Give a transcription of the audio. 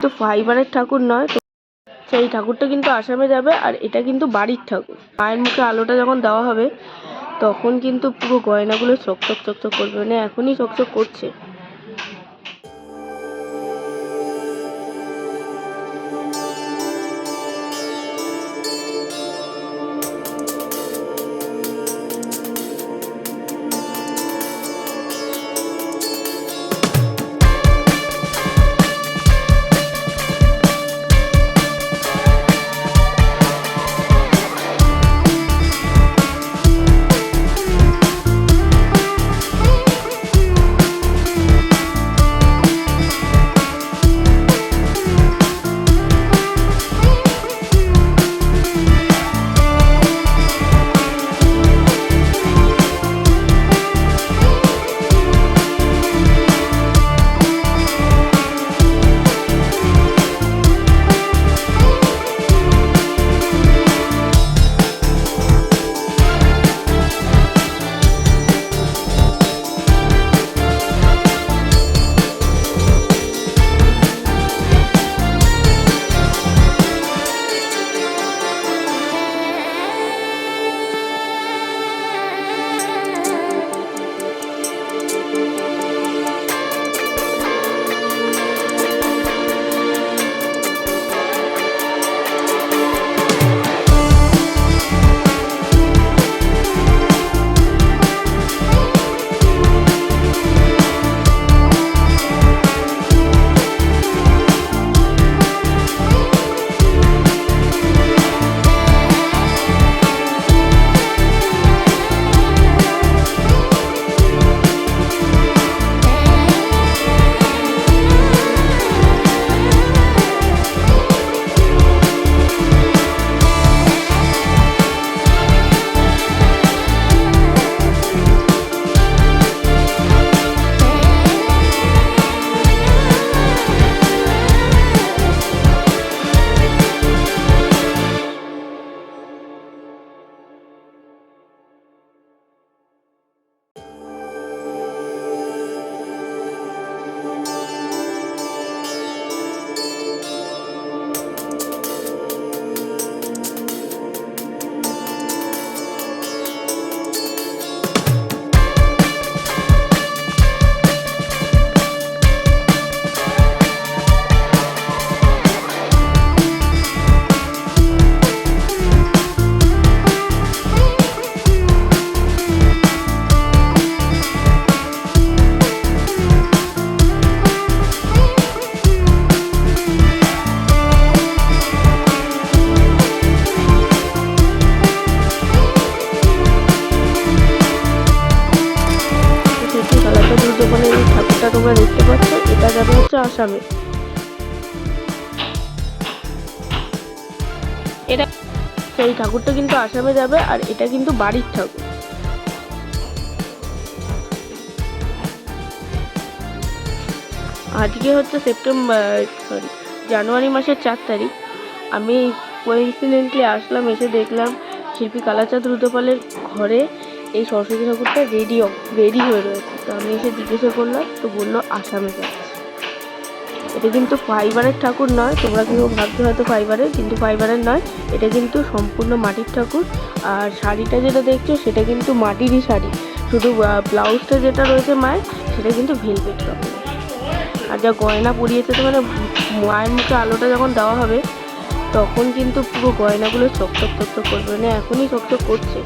তো ফাইবারের ঠাকুর নয়, তো সেই ঠাকুরটা কিন্তু আসামে যাবে আর এটা কিন্তু বাড়ির ঠাকুর। মায়ের মুখে আলোটা যখন দেওয়া হবে, তখন কিন্তু পুরো গয়নাগুলো চকচক চকচক করবে মানে এখনই চকচক করছে। দোকানে এই ঠাকুরটা তোমরা দেখতে পাচ্ছ, এটা যাবে হচ্ছে আসামে। এটা সেই ঠাকুরটা কিন্তু আসামে যাবে, আর এটা কিন্তু বাড়ির ঠাকুর। আজকে হচ্ছে সেপ্টেম্বর সরি জানুয়ারি মাসের চার তারিখ। আমি কোইন্সিডেন্টলি আসলাম, এসে দেখলাম শিল্পী কালাচাঁদ রুদ্রপালের ঘরে এই সরস্বতী ঠাকুরটা রেডি রেডি হয়ে রয়েছে। তো আমি এসে জিজ্ঞাসা করলাম, তো বলল আসামে যাচ্ছে এটা কিন্তু ফাইবারের ঠাকুর নয়, তোমরা কেউ ভাবছ হয়তো ফাইবারের, কিন্তু ফাইবারের নয়, এটা কিন্তু সম্পূর্ণ মাটির ঠাকুর। আর শাড়িটা যেটা দেখছ, সেটা কিন্তু মাটিরই শাড়ি। শুধু ব্লাউজটা যেটা রয়েছে মায়ের, সেটা কিন্তু ভেলভেট কাপড় আর যা গয়না পরিয়েছে তো মানে মায়ের মুখে আলোটা যখন দেওয়া হবে, তখন কিন্তু পুরো গয়নাগুলো চকচক চকচক করবে। মানে এখনই চকচক করছে।